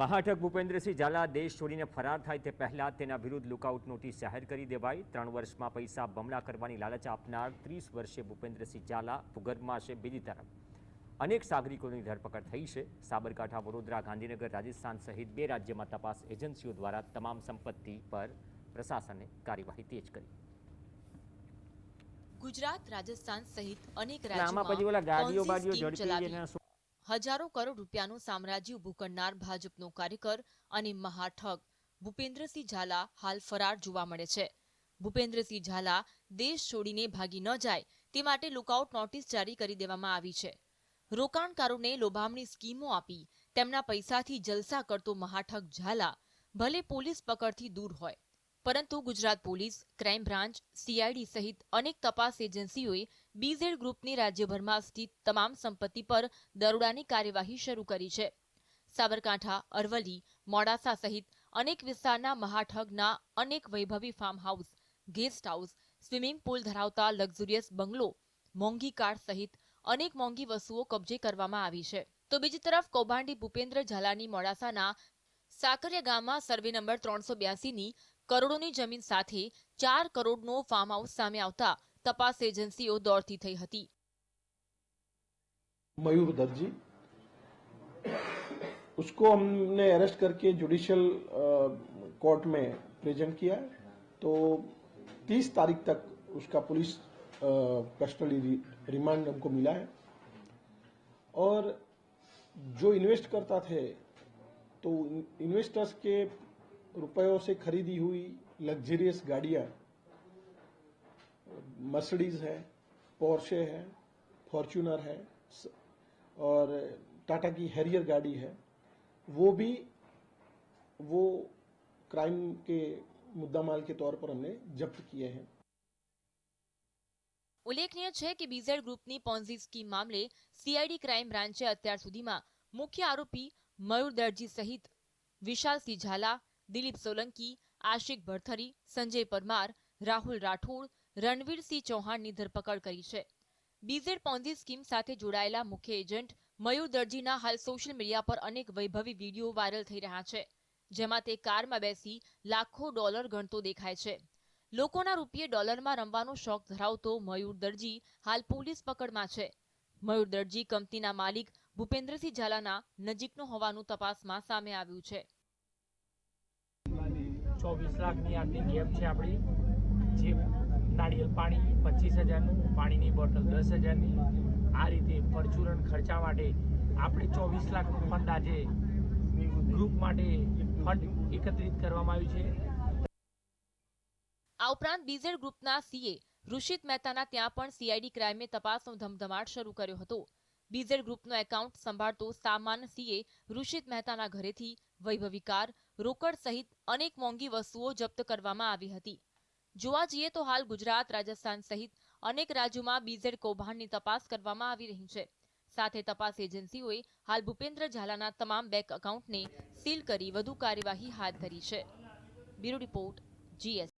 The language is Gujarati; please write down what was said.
મહાઠગ ભૂપેન્દ્રસિંહ ઝાલા દેશ છોડીને ફરાર થાય તે પહેલાં તેના વિરુદ્ધ લુકઆઉટ નોટિસ જાહેર કરી દેવાઈ. ત્રણ વર્ષમાં પૈસા બમણા કરવાની લાલચ આપનાર ત્રીસ વર્ષે ભૂપેન્દ્રસિંહ ઝાલા ભૂગર્ભમાં છે બીજી તરફ. અનેક સાગરિકોની ધરપકડ થઈ છે. સાબરકાંઠા વડોદરા ગાંધીનગર રાજસ્થાન સહિત બે રાજ્યમાં તપાસ એજન્સીઓ દ્વારા તમામ સંપત્તિ પર પ્રશાસને કાર્યવાહી તેજ કરી. ગુજરાત રાજસ્થાન સહિત અનેક રાજ્યોમાં ગાડીઓ બાડીઓ ઝડપી ચલાવી. એના હજારો કરોડ રૂપિયાનું સામ્રાજ્ય ઊભું કરનાર ભાજપનો કાર્યકર અને મહાઠગ ભૂપેન્દ્રસિંહ ઝાલા હાલ ફરાર જોવા મળે છે. ભૂપેન્દ્રસિંહ ઝાલા દેશ છોડીને ભાગી ન જાય તે માટે લુકઆઉટ નોટિસ જારી કરી દેવામાં આવી છે. રોકાણકારોને લોભામણી સ્કીમો આપી તેમના પૈસાથી જલસા કરતો મહાઠગ ઝાલા ભલે પોલીસ પકડથી દૂર હોય, પરંતુ Gujarat police, crime branch CID સહિત અનેક તપાસ એજન્સીઓએ બીઝેડ ગ્રુપની રાજ્યભરમાં સ્થિત તમામ સંપત્તિ પર દરોડાની કાર્યવાહી શરૂ કરી છે. સાબરકાંઠા, અરવલ્લી, મોડાસા સહિત અનેક વિસ્તારના મહાઠગના અનેક વૈભવી farm house guest house swimming pool ધરાવતા લક્ઝુરિયસ બંગલો, મોંઘી કાર સહિત અનેક મોંઘી વસ્તુઓ કબજે કરવામાં આવી છે. તો બીજી તરફ કૌભાંડી ભૂપેન્દ્ર ઝાલાની મોડાસાના સાકરિયા ગામમાં સર્વે નંબર ત્રણસો બ્યાસીની કરોડોની જમીન સાથે ચાર કરોડનો ફાર્મ હાઉસ સામે આવતા તપાસ એજન્સીઓ દોડતી થઈ હતી मयूर दर्जी उसको हमने अरेस्ट करके जुडिशियल कोर्ट में प्रेजेंट किया है तो 30 तारीख तक उसका पुलिस कस्टडी रिमांड हमको मिला है और जो इन्वेस्ट करता थे तो इन्वेस्टर्स के रुपयों से खरीदी हुई लग्जरियस गाड़ियां मर्सिडीज है पोर्शे है फॉर्च्यूनर है स- और टाटा की हैरियर गाड़ी है वो भी वो क्राइम के मुद्दा माल के तौर पर हमने जब्त किए हैं ઉલ્લેખનીય છે કે બીઝેડ ગ્રુપની પોન્ઝી સ્કીમ મામલે સીઆઈડી ક્રાઇમ બ્રાન્ચે અત્યાર સુધીમાં મુખ્ય આરોપી મયુર દરજી સહિત વિશાલસિંહ ઝાલા દિલીપ સોલંકી આશિક ભરથરી સંજય પરમાર રાહુલ રાઠોડ રણવીરસિંહ ચૌહાણની ધરપકડ કરી છે. બીઝેડ પોન્ઝી સ્કીમ સાથે જોડાયેલા મુખ્ય એજન્ટ મયુર દરજીના હાલ સોશિયલ મીડિયા પર અનેક વૈભવી વીડિયો વાયરલ થઈ રહ્યા છે, જેમાં તે કારમાં બેસી લાખો ડોલર ગણતો દેખાય છે. લોકોના રૂપિયે ડોલરમાં રમવાનો શોખ ધરાવતો મયુર દરજી હાલ પોલીસ પકડમાં છે. મયુર દરજી કંપનીના માલિક ભૂપેન્દ્રસિંહ ઝાલાના નજીકનો હોવાનું તપાસમાં સામે આવ્યું છે. ચોવીસ લાખની આટલી ગેપ છે આપણી, જે નાળિયેર પાણી, પચીસ હજારનું પાણીની બોટલ, દસ હજારની. આ રીતે પરચુરણ ખર્ચા માટે આપણે ચોવીસ લાખનું ફંડ આજે ગ્રુપ માટે ફંડ એકત્રિત કરવામાં આવ્યું છે. આ ઉપરાંત બીઝેડ ગ્રુપના સીએ ઋષિત મહેતાના ત્યાં પણ સીઆઈડી ક્રાઇમે તપાસનો ધમધમાટ શરૂ કર્યો હતો. બીઝેડ ગ્રુપનો એકાઉન્ટ સંભાળતો સામાન સીએ ઋષિત મહેતાના ઘરેથી વૈભવી કાર રોકડ સહિત અનેક મોંઘી વસ્તુઓ જપ્ત કરવામાં આવી હતી. જોવા જઈએ તો હાલ ગુજરાત, રાજસ્થાન સહિત અનેક રાજ્યોમાં બીઝેડ કૌભાંડની તપાસ કરવામાં આવી રહી છે. સાથે તપાસ એજન્સીઓએ હાલ ભૂપેન્દ્ર ઝાલાના તમામ બેંક એકાઉન્ટને સીલ કરી વધુ કાર્યવાહી હાથ ધરી છે. Bureau report GS